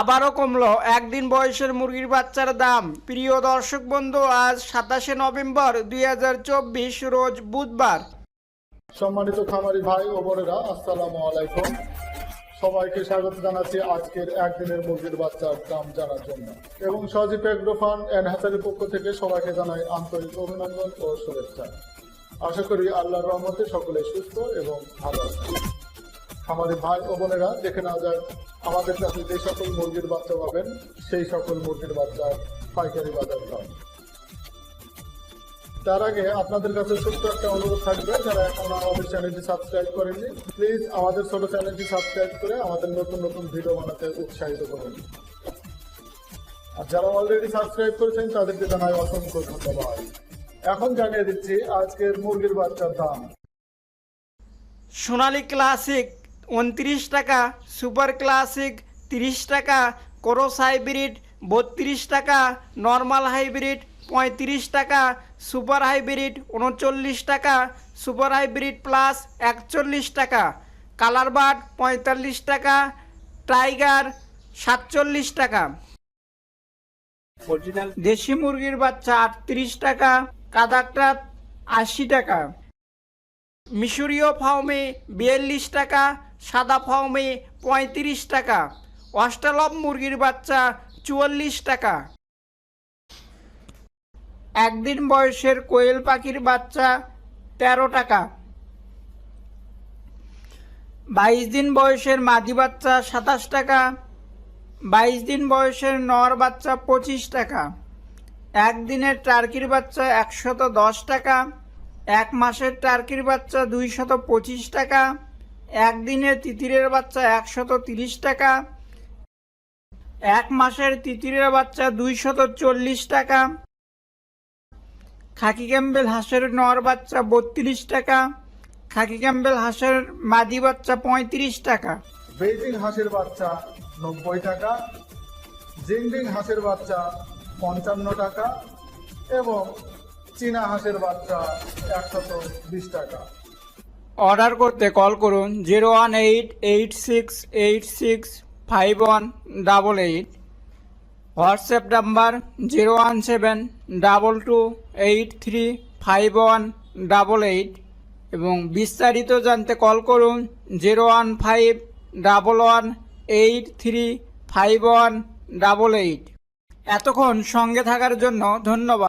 আবারও কমলো, একদিন বয়সের মুরগির বাচ্চার দাম। প্রিয় দর্শক বন্ধু, আজ সাতাশে নভেম্বর দুই হাজার চব্বিশ, রোজ বুধবার। সম্মানিত খামারি ভাই ও বোনেরা, আসসালামু আলাইকুম। সবাইকে স্বাগত জানাচ্ছি আজকের একদিনের মুরগির বাচ্চার দাম জানার জন্য। এবং সজীব এগ্রোফান অ্যান্ড পক্ষ থেকে সবাইকে জানাই আন্তরিক অভিনন্দন ও শুভেচ্ছা। আশা করি আল্লাহর রহমতে সকলে সুস্থ এবং ভালো খামারি ভাই ও বোনেরা দেখে নেওয়া যাক আমাদের কাছে যে সকল মুরগির বাচ্চা পাবেন, সেই সকল মুরগির বাচ্চার পাইকারি বাজার দাম। তার আগে আপনাদের কাছে ছোট্ট একটা অনুরোধ থাকবে, যারা এখন আমাদের চ্যানেলটি সাবস্ক্রাইব করেননি প্লিজ আমাদের ছোট চ্যানেলটি সাবস্ক্রাইব করে আমাদের নতুন নতুন ভিডিও বানাতে উৎসাহিত করুন। আর যারা অলরেডি সাবস্ক্রাইব করেছেন, তাদেরকে জানাই অসংখ্য ধন্যবাদ। এখন জানিয়ে দিচ্ছি আজকের মুরগির বাচ্চার দাম। সোনালী ক্লাসিক উনত্রিশ টাকা, সুপার ক্লাসিক তিরিশ টাকা ক্রস হাইব্রিড বত্রিশ টাকা, নর্মাল হাইব্রিড পঁয়ত্রিশ টাকা সুপার হাইব্রিড উনচল্লিশ টাকা সুপার হাইব্রিড প্লাস একচল্লিশ টাকা কালার বার্ড পঁয়তাল্লিশ টাকা টাইগার সাতচল্লিশ টাকা। দেশি মুরগির বাচ্চা আটত্রিশ টাকা কাদাকটা আশি টাকা। মিশরীয় ফাউমে বিয়াল্লিশ টাকা সাদা ফাউমে পঁয়ত্রিশ টাকা। অস্ট্রালব মুরগির বাচ্চা চুয়াল্লিশ টাকা। একদিন বয়সের কোয়েল পাখির বাচ্চা তেরো টাকা। বাইশ দিন বয়সের মাদি বাচ্চা সাতাশ টাকা। বাইশ দিন বয়সের নর বাচ্চা পঁচিশ টাকা। একদিনের টার্কির বাচ্চা একশত দশ টাকা। এক মাসের টার্কির বাচ্চা দুইশত পঁচিশ টাকা। একদিনের তিতিরের বাচ্চা একশত তিরিশ টাকা। এক মাসের তিতিরের বাচ্চা দুইশত চল্লিশ টাকা। খাকি ক্যাম্বেল হাঁসের নর বাচ্চা বত্রিশ টাকা খাকি ক্যাম্বেল হাঁসের মাদি বাচ্চা পঁয়ত্রিশ টাকা। বেজিং হাঁসের বাচ্চা নব্বই টাকা জিংডিং হাঁসের বাচ্চা পঞ্চান্ন টাকা এবং চীনা হাঁসের বাচ্চা একশত বিশ টাকা। অর্ডার করতে কল করুন zero one eight eight six eight six five one double eight. WhatsApp number zero one seven double two eight three five one double eight এবং বিস্তারিত জানতে কল করুন zero one five double one eight three five one double eight. এতক্ষণ সঙ্গে থাকার জন্য ধন্যবাদ।